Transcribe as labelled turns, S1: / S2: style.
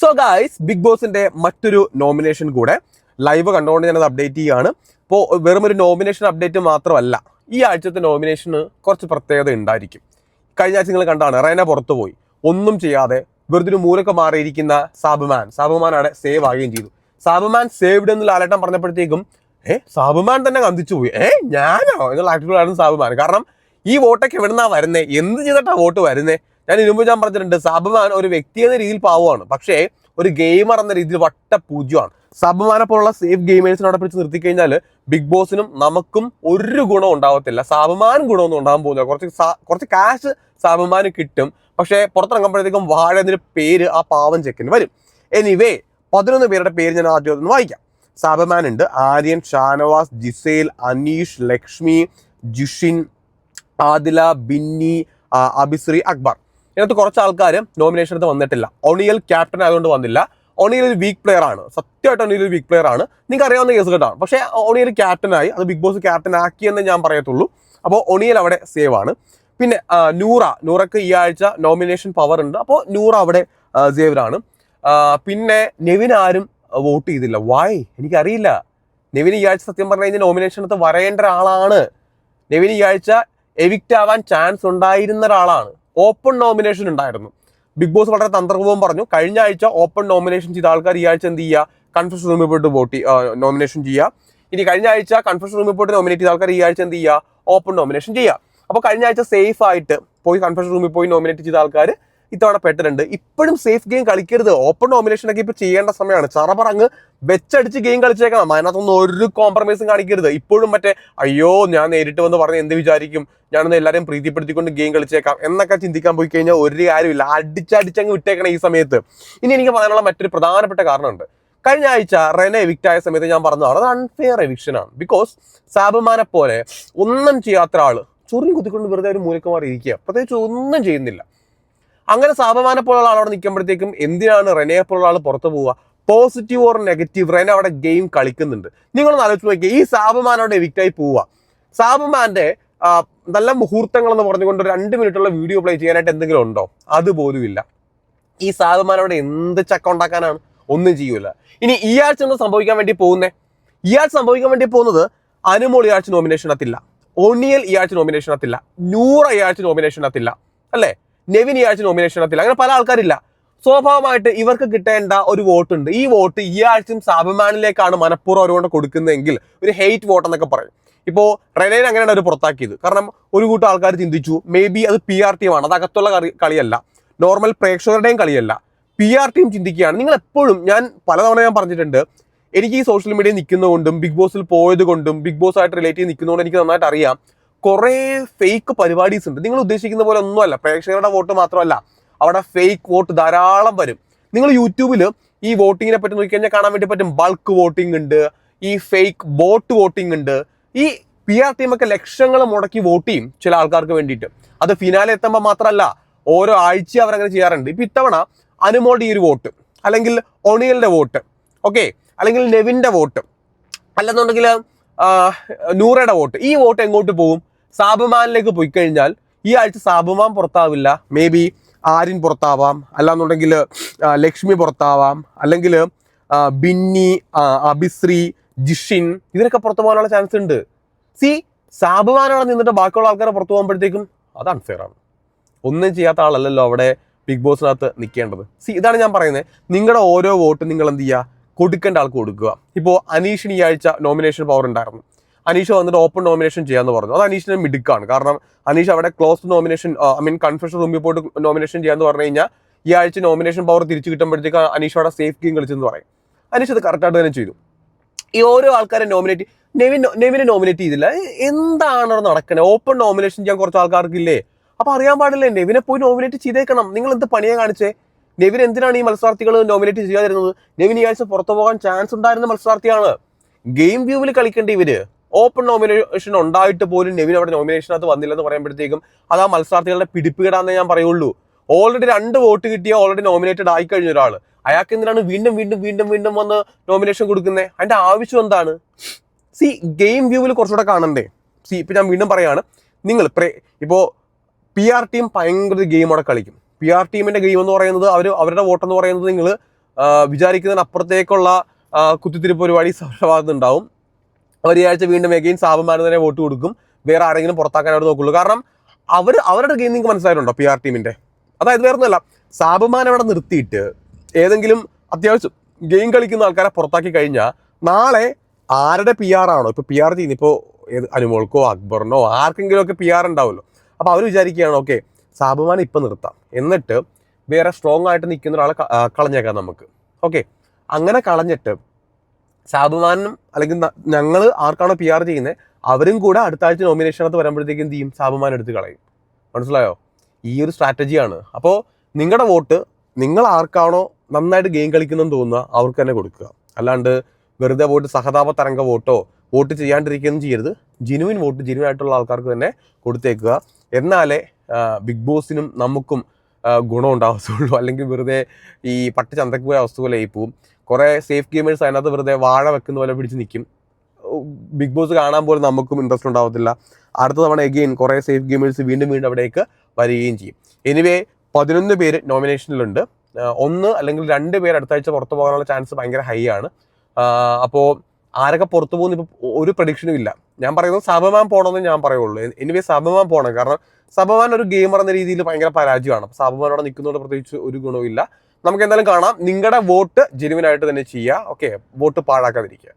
S1: So guys big ബോസിന്റെ മറ്റൊരു nomination കൂടെ ലൈവ് കണ്ടുകൊണ്ട് ഞാനത് അപ്ഡേറ്റ് ചെയ്യുകയാണ്. ഇപ്പോൾ വെറും ഒരു നോമിനേഷൻ അപ്ഡേറ്റ് മാത്രമല്ല ഈ ആഴ്ചത്തെ നോമിനേഷന് കുറച്ച് പ്രത്യേകത ഉണ്ടായിരിക്കും. കഴിഞ്ഞ ആഴ്ച നിങ്ങൾ കണ്ടാണ് റേന പുറത്തു പോയി. ഒന്നും ചെയ്യാതെ വെറുതെ ഒരു മൂലൊക്കെ മാറിയിരിക്കുന്ന സാബുമാൻ. സാബുമാൻ അവിടെ സേവ് ആകുകയും ചെയ്തു. സാബുമാൻ സേവ്ഡ് എന്ന് ലാലേട്ടൻ പറഞ്ഞപ്പോഴത്തേക്കും ഏ സാബുമാൻ തന്നെ കന്തിച്ചു പോയി. ഏ ഞാനോ? എന്നുള്ള ആറ്റിറ്റ്യൂഡായിരുന്നു സാബുമാൻ. കാരണം ഈ വോട്ടൊക്കെ എവിടുന്നാ വരുന്നേ? എന്ത് ചെയ്തിട്ടാ വോട്ട് വരുന്നേ? ഞാൻ ഇരുമ്പ് ഞാൻ പറഞ്ഞിട്ടുണ്ട് സബ്മാൻ ഒരു വ്യക്തി എന്ന രീതിയിൽ പാവമാണ് പക്ഷേ ഒരു ഗെയിമർ എന്ന രീതിയിൽ വട്ട പൂജ്യമാണ്. സബ്മാനെ പോലുള്ള സേഫ് ഗെയിമേഴ്സിനെ അവിടെ പിടിച്ച് നിർത്തി കഴിഞ്ഞാൽ ബിഗ് ബോസിനും നമുക്കും ഒരു ഗുണം ഉണ്ടാവത്തില്ല. സബ്മാൻ ഗുണമൊന്നും ഉണ്ടാകാൻ പോകുന്നില്ല. കുറച്ച് കുറച്ച് കാശ് സബ്മാന് കിട്ടും. പക്ഷേ പുറത്തിറങ്ങുമ്പോഴത്തേക്കും വാഴ പേര് ആ പാവം ചെക്കിന് വരും. എനിവേ പതിനൊന്ന് പേരുടെ പേര് ഞാൻ ആദ്യം ഒന്ന് വായിക്കാം. സാബുമാൻ ഉണ്ട്. ആര്യൻ ഷാനവാസ് ജിസേൽ അനീഷ് ലക്ഷ്മി ജിഷിൻ ആദില ബിന്നി അബിശ്രീ അക്ബർ. ഇതിനകത്ത് കുറച്ച് ആൾക്കാർ നോമിനേഷൻ എടുത്ത് വന്നിട്ടില്ല. ഒണിയൽ ക്യാപ്റ്റൻ ആയതുകൊണ്ട് വന്നില്ല. ഒണിയൽ ഒരു വീക്ക് പ്ലെയർ ആണ്. സത്യമായിട്ട് ഒണിയൽ ഒരു വീക്ക് പ്ലെയർ ആണ്. നിങ്ങൾക്ക് അറിയാവുന്ന കേസ് കേട്ടാണ് പക്ഷേ ഒണിയൽ ക്യാപ്റ്റനായി അത് ബിഗ് ബോസ് ക്യാപ്റ്റൻ ആക്കി ആക്കിയെന്ന് ഞാൻ പറയത്തുള്ളൂ. അപ്പോൾ ഒണിയൽ അവിടെ സേവ് ആണ്. പിന്നെ നൂറ. നൂറക്ക് ഈ ആഴ്ച നോമിനേഷൻ പവർ ഉണ്ട്. അപ്പോൾ നൂറ അവിടെ സേവറാണ് പിന്നെ നെവിൻ ആരും വോട്ട് ചെയ്തില്ല. വായ് എനിക്കറിയില്ല. നെവിൻ ഈ ആഴ്ച സത്യം പറഞ്ഞു കഴിഞ്ഞാൽ നോമിനേഷൻ എടുത്ത് വരേണ്ട ഒരാളാണ്. നെവിൻ ഈ ആഴ്ച എവിക്റ്റ് ആവാൻ ചാൻസ് ഉണ്ടായിരുന്ന ഒരാളാണ്. ഓപ്പൺ നോമിനേഷൻ ഉണ്ടായിരുന്നു. ബിഗ് ബോസ് വളരെ തന്ത്രപൂർവം പറഞ്ഞു കഴിഞ്ഞ ആഴ്ച ഓപ്പൺ നോമിനേഷൻ ചെയ്ത ആൾക്കാർ ഈ ആഴ്ച എന്ത് ചെയ്യുക കൺഫ്യൂഷൻ റൂമിൽ പോയിട്ട് വോട്ട് നോമിനേഷൻ ചെയ്യുക ഇനി കഴിഞ്ഞ ആഴ്ച കൺഫ്യൂഷൻ റൂമിൽ പോയിട്ട് നോമിനേറ്റ് ചെയ്ത ആൾക്കാർ ഈ ആഴ്ച എന്ത് ചെയ്യുക ഓപ്പൺ നോമിനേഷൻ ചെയ്യുക അപ്പോൾ കഴിഞ്ഞ ആഴ്ച സേഫ് ആയിട്ട് പോയി കൺഫ്യൂഷൻ റൂമിൽ പോയി നോമിനേറ്റ് ചെയ്ത ആൾക്കാർ ഇത്തവണ പെട്ടിട്ടുണ്ട് ഇപ്പോഴും സേഫ് ഗെയിം കളിക്കരുത്. ഓപ്പൺ നോമിനേഷൻ ഒക്കെ ഇപ്പൊ ചെയ്യേണ്ട സമയമാണ് ചറപറങ്ങ് വെച്ചടിച്ച് ഗെയിം കളിച്ചേക്കണം. അതിനകത്തൊന്നും ഒരു കോംപ്രമൈസും കാണിക്കരുത്. ഇപ്പോഴും മറ്റേ അയ്യോ ഞാൻ നേരിട്ട് വന്ന് പറഞ്ഞ് എന്ത് വിചാരിക്കും? ഞാനൊന്ന് എല്ലാവരെയും പ്രീതിപ്പെടുത്തിക്കൊണ്ട് ഗെയിം കളിച്ചേക്കാം. എന്നൊക്കെ ചിന്തിക്കാൻ പോയി കഴിഞ്ഞാൽ ഒരു കാര്യമില്ല. അടിച്ചടിച്ചങ്ങ് വിട്ടേക്കണം ഈ സമയത്ത്. ഇനി എനിക്ക് പറയാനുള്ള മറ്റൊരു പ്രധാനപ്പെട്ട കാരണമുണ്ട്. കഴിഞ്ഞ ആഴ്ച റെനെ എവിക്റ്റ് ആയ സമയത്ത് ഞാൻ പറഞ്ഞതാണ്. അത് അൺഫെയർ എവിക്ഷൻ ആണ്. ബിക്കോസ് സാബുമാനെ പോലെ ഒന്നും ചെയ്യാത്ത ആൾ ചൊറിയും കുത്തിക്കൊണ്ട് വെറുതെ ഒരു മൂലക്കുമാർ ഇരിക്കുക. പ്രത്യേകിച്ച് ഒന്നും ചെയ്യുന്നില്ല. അങ്ങനെ സാബമാനെ പോലുള്ള ആൾ നിൽക്കുമ്പോഴത്തേക്കും എന്തിനാണ് റെനയെ പോലുള്ള ആൾ പുറത്തു പോവുക? പോസിറ്റീവ് ഓർ നെഗറ്റീവ് റെന അവിടെ ഗെയിം കളിക്കുന്നുണ്ട്. നിങ്ങളൊന്ന് ആലോചിച്ച് നോക്കിയാൽ ഈ സാബുമാൻ എവിക്റ്റായി പോവുക. സാബുമാന്റെ നല്ല മുഹൂർത്തങ്ങൾ എന്ന് പറഞ്ഞുകൊണ്ട് ഒരു രണ്ട് മിനിറ്റുള്ള വീഡിയോ പ്ലേ ചെയ്യാനായിട്ട് എന്തെങ്കിലും ഉണ്ടോ? അതുപോലും ഇല്ല. ഈ അവിടെ എന്ത് ചക്ക ഉണ്ടാക്കാനാണ്? ഒന്നും ചെയ്യൂല. ഇനി ഈ ആഴ്ച എന്താ സംഭവിക്കാൻ വേണ്ടി പോകുന്നേ? ഈ ആഴ്ച സംഭവിക്കാൻ വേണ്ടി പോകുന്നത് അനുമോൾ ഈ ആഴ്ച നോമിനേഷൻ അത്തില്ല ഒണിയൽ ഈ ആഴ്ച നോമിനേഷൻ അത്തില്ല നൂറ ഈ ആഴ്ച നോമിനേഷൻ അത്തില്ല അല്ലേ? നെവിൻ ഈ ആഴ്ച നോമിനേഷനകത്തില്ല അങ്ങനെ പല ആൾക്കാരില്ല. സ്വാഭാവികമായിട്ട് ഇവർക്ക് കിട്ടേണ്ട ഒരു വോട്ട് ഉണ്ട് ഈ വോട്ട് ഈ ആഴ്ചയും സാബിമാനിലേക്കാണ് മനഃപൂർവം അവരുകൊണ്ട് കൊടുക്കുന്നതെങ്കിൽ ഒരു ഹെയ്റ്റ് വോട്ട് എന്നൊക്കെ പറയും. ഇപ്പോൾ റെനേനെ അങ്ങനെയാണ് അവർ പുറത്താക്കിയത്. കാരണം ഒരു കൂട്ടം ആൾക്കാർ ചിന്തിച്ചു മേ ബി അത് പി ആർ ടീമാണ് അത് അകത്തുള്ള കളി കളിയല്ല. നോർമൽ പ്രേക്ഷകരുടെയും കളിയല്ല. പി ആർ ടീം ചിന്തിക്കുകയാണ്. നിങ്ങൾ എപ്പോഴും ഞാൻ പലതവണ ഞാൻ പറഞ്ഞിട്ടുണ്ട് എനിക്ക് ഈ സോഷ്യൽ മീഡിയയിൽ നിൽക്കുന്നതുകൊണ്ടും ബിഗ് ബോസിൽ പോയത് കൊണ്ടും ബിഗ് ബോസ് ആയിട്ട് റിലേറ്റ് ചെയ്ത് നിൽക്കുന്നതുകൊണ്ട് എനിക്ക് നന്നായിട്ട് അറിയാം. കുറേ ഫേക്ക് പരിപാടീസ് ഉണ്ട്. നിങ്ങൾ ഉദ്ദേശിക്കുന്ന പോലെ ഒന്നുമല്ല പ്രേക്ഷകരുടെ വോട്ട് മാത്രമല്ല. അവിടെ ഫേക്ക് വോട്ട് ധാരാളം വരും. നിങ്ങൾ യൂട്യൂബിൽ ഈ വോട്ടിങ്ങിനെ പറ്റി നോക്കിക്കഴിഞ്ഞാൽ കാണാൻ വേണ്ടി പറ്റും. ബൾക്ക് വോട്ടിംഗ് ഉണ്ട്. ഈ ഫേക്ക് ബോട്ട് വോട്ടിംഗ് ഉണ്ട്. ഈ പി ആർ ടീമൊക്കെ ലക്ഷങ്ങൾ മുടക്കി വോട്ട് ചെയ്യും ചില ആൾക്കാർക്ക് വേണ്ടിയിട്ട്. അത് ഫിനാലെ എത്തുമ്പോൾ മാത്രമല്ല ഓരോ ആഴ്ച അവരങ്ങനെ ചെയ്യാറുണ്ട്. ഇപ്പം ഇത്തവണ അനുമോളുടെ ഈ ഒരു വോട്ട് അല്ലെങ്കിൽ ഒണിയലിന്റെ വോട്ട് ഓക്കെ അല്ലെങ്കിൽ നെവിന്റെ വോട്ട് അല്ലെന്നുണ്ടെങ്കിൽ നൂറയുടെ വോട്ട് ഈ വോട്ട് എങ്ങോട്ട് പോകും? സാബുമാനിലേക്ക് പോയി കഴിഞ്ഞാൽ ഈ ആഴ്ച സാബുമാൻ പുറത്താവില്ല. മേ ബി ആര്യൻ പുറത്താവാം. അല്ലാന്നുണ്ടെങ്കിൽ ലക്ഷ്മി പുറത്താവാം. അല്ലെങ്കിൽ ബിന്നി അഭിശ്രീ ജിഷിൻ ഇവരൊക്കെ പുറത്തു പോകാനുള്ള ചാൻസ് ഉണ്ട്. സി സാബുമാൻ അവിടെ നിന്നിട്ട് ബാക്കിയുള്ള ആൾക്കാരെ പുറത്തു പോകുമ്പോഴത്തേക്കും അത് അൺഫെയർ ആണ്. ഒന്നും ചെയ്യാത്ത ആളല്ലല്ലോ അവിടെ ബിഗ് ബോസിനകത്ത് നിൽക്കേണ്ടത് സി ഇതാണ് ഞാൻ പറയുന്നത്. നിങ്ങളുടെ ഓരോ വോട്ട് നിങ്ങൾ എന്ത് ചെയ്യുക? കൊടുക്കേണ്ട ആൾക്ക് കൊടുക്കുക. ഇപ്പോൾ അനീഷിന് ഈ ആഴ്ച നോമിനേഷൻ പവർ ഉണ്ടായിരുന്നു. അനീഷ് വന്നിട്ട് ഓപ്പൺ നോമിനേഷൻ ചെയ്യാന്ന് പറഞ്ഞു. അത് അനീഷിന്റെ മിടുക്കാണ്. കാരണം അനീഷ് അവിടെ close nomination I mean confusion റൂമിൽ പോയിട്ട് നോമിനേഷൻ ചെയ്യാന്ന് പറഞ്ഞു കഴിഞ്ഞാൽ ഈ ആഴ്ച നോമിനേഷൻ പവർ തിരിച്ചു കിട്ടുമ്പോഴത്തേക്ക് അനീഷ് അവിടെ സേഫ് ഗെയിം കളിച്ചെന്ന് പറയും. അനീഷ് അത് കറക്റ്റായിട്ട് തന്നെ ചെയ്തു. ഈ ഓരോ ആൾക്കാരെ നോമിനേറ്റ് നെവിൻ നെവിനെ നോമിനേറ്റ് ചെയ്തില്ല. എന്താണ് നടക്കുന്നത് ഓപ്പൺ നോമിനേഷൻ ചെയ്യാൻ കുറച്ച് ആൾക്കാർക്കില്ലേ? അപ്പൊ അറിയാൻ പാടില്ല നെവിനെ പോയി നോമിനേറ്റ് ചെയ്തേക്കണം. നിങ്ങൾ എന്ത് പണിയെ കാണിച്ചേ? നെവിൻ എന്തിനാണ് ഈ മത്സരാർത്ഥികൾ നോമിനേറ്റ് ചെയ്യാതിരുന്നത്? നെവിൻ ഈ ആഴ്ച പുറത്തു പോകാൻ ചാൻസ് ഉണ്ടായിരുന്ന മത്സരാർത്ഥിയാണ്. ഗെയിം വ്യൂവിൽ കളിക്കേണ്ട ഇവർ? ഓപ്പൺ നോമിനേഷൻ ഉണ്ടായിട്ട് പോലും നെവിൻ അവിടെ നോമിനേഷനകത്ത് വന്നില്ലെന്ന് പറയുമ്പോഴത്തേക്കും അത് ആ മത്സരാർത്ഥികളുടെ പിടിപ്പുകേടാന്നേ ഞാൻ പറയുള്ളൂ. ഓൾറെഡി രണ്ട് വോട്ട് കിട്ടിയ ഓൾറെഡി നോമിനേറ്റഡ് ആയി കഴിഞ്ഞ ഒരാൾ അയാൾക്ക് എന്തിനാണ് വീണ്ടും വീണ്ടും വീണ്ടും വീണ്ടും വന്ന് നോമിനേഷൻ കൊടുക്കുന്നത് അതിന്റെ ആവശ്യം എന്താണ്? സി ഗെയിം വ്യൂവിൽ കുറച്ചുകൂടെ കാണണ്ടേ? സി ഇപ്പൊ ഞാൻ വീണ്ടും പറയാണ്. നിങ്ങൾ പ്രേ ഇപ്പോ പി ആർ ടീം ഭയങ്കര ഗെയിം അവിടെ കളിക്കും. പി ആർ ടീമിന്റെ ഗെയിം എന്ന് പറയുന്നത് അവർ അവരുടെ വോട്ടെന്ന് പറയുന്നത് നിങ്ങൾ വിചാരിക്കുന്നതിന് അപ്പുറത്തേക്കുള്ള ആ, കുത്തിത്തിരിപ്പ് പരിപാടി സൗരഭാഗത്ത് ഉണ്ടാവും അവർ ഈ ആഴ്ച വീണ്ടും എഗെയിൻ സാബുമാന് തന്നെ വോട്ട് കൊടുക്കും. വേറെ ആരെങ്കിലും പുറത്താക്കാൻ അവർ നോക്കുള്ളൂ. കാരണം അവർ അവരുടെ ഗെയിം നിങ്ങൾക്ക് മനസ്സിലായിട്ടുണ്ടോ പി ആർ ടീമിന്റെ? അതായത് വേറെ ഒന്നുമല്ല സാബുമാൻ അവിടെ നിർത്തിയിട്ട് ഏതെങ്കിലും അത്യാവശ്യം ഗെയിം കളിക്കുന്ന ആൾക്കാരെ പുറത്താക്കി കഴിഞ്ഞാൽ നാളെ ആരുടെ പി ആർ ആണോ? ഇപ്പൊ പി ആർ ചെയ്യുന്ന ഇപ്പോൾ അനുമോൾക്കോ അക്ബറിനോ ആർക്കെങ്കിലും ഒക്കെ പി ആർ ഉണ്ടാവുമല്ലോ. അപ്പോൾ അവർ വിചാരിക്കുകയാണ് ഓക്കെ സാബുമാൻ ഇപ്പം നിർത്താം. എന്നിട്ട് വേറെ സ്ട്രോങ് ആയിട്ട് നിൽക്കുന്ന ഒരാളെ കളഞ്ഞേക്കാം നമുക്ക്. ഓക്കെ അങ്ങനെ കളഞ്ഞിട്ട് സാബുമാനും അല്ലെങ്കിൽ ഞങ്ങൾ ആർക്കാണോ പി ആർ ചെയ്യുന്നത് അവരും കൂടെ അടുത്ത ആഴ്ച നോമിനേഷനകത്ത് വരുമ്പോഴത്തേക്കും എന്ത് ചെയ്യും? സാബുമാൻ എടുത്ത് കളയും. മനസ്സിലായോ? ഈ ഒരു സ്ട്രാറ്റജിയാണ് അപ്പോൾ നിങ്ങളുടെ വോട്ട് നിങ്ങൾ ആർക്കാണോ നന്നായിട്ട് ഗെയിം കളിക്കുന്നെന്ന് തോന്നുക അവർക്ക് തന്നെ കൊടുക്കുക. അല്ലാണ്ട് വെറുതെ വോട്ട് സഹതാപ തരംഗ വോട്ടോ വോട്ട് ചെയ്യാണ്ടിരിക്കുകയൊന്നും ചെയ്യരുത്. ജെനുവിൻ വോട്ട് ജെനുവിൻ ആയിട്ടുള്ള ആൾക്കാർക്ക് തന്നെ കൊടുത്തേക്കുക. എന്നാലേ ബിഗ് ബോസിനും നമുക്കും ഗുണം ഉണ്ടാവത്തുള്ളൂ. അല്ലെങ്കിൽ വെറുതെ ഈ പട്ട് ചന്തക്ക് പോയ അവസ്ഥ പോലെ ആയി പോവും. കുറേ സേഫ് ഗെയിമേഴ്സ് അതിനകത്ത് വെറുതെ വാഴ വെക്കുന്ന പോലെ പിടിച്ച് നിൽക്കും ബിഗ് ബോസ് കാണാൻ പോലും നമുക്കും ഇൻട്രസ്റ്റ് ഉണ്ടാവത്തില്ല. അടുത്ത തവണ എഗെയിൻ കുറേ സേഫ് ഗെയിമേഴ്സ് വീണ്ടും വീണ്ടും അവിടേക്ക് വരികയും ചെയ്യും. എനിവേ പതിനൊന്ന് പേര് നോമിനേഷനിലുണ്ട് ഒന്ന് അല്ലെങ്കിൽ രണ്ട് പേര് അടുത്ത ആഴ്ച പുറത്തു പോകാനുള്ള ചാൻസ് ഭയങ്കര ഹൈ ആണ്. അപ്പോൾ ആരൊക്കെ പുറത്തു പോകുന്ന ഇപ്പോൾ ഒരു പ്രഡിക്ഷനും ഇല്ല. ഞാൻ പറയുന്നത് സബമാൻ പോകണമെന്ന് ഞാൻ പറയുള്ളൂ. എനിവേ സബമാൻ പോകണം കാരണം സബമാൻ ഒരു ഗെയിമർ എന്ന രീതിയിൽ ഭയങ്കര പരാജയമാണ്. അപ്പോൾ സബമാൻ അവിടെ പ്രത്യേകിച്ച് ഒരു ഗുണവും നമുക്ക് എന്തായാലും കാണാം. നിങ്ങളുടെ വോട്ട് ജെനുവിൻ ആയിട്ട് തന്നെ ചെയ്യുക ഓക്കെ വോട്ട് പാഴാക്കാതിരിക്കുക.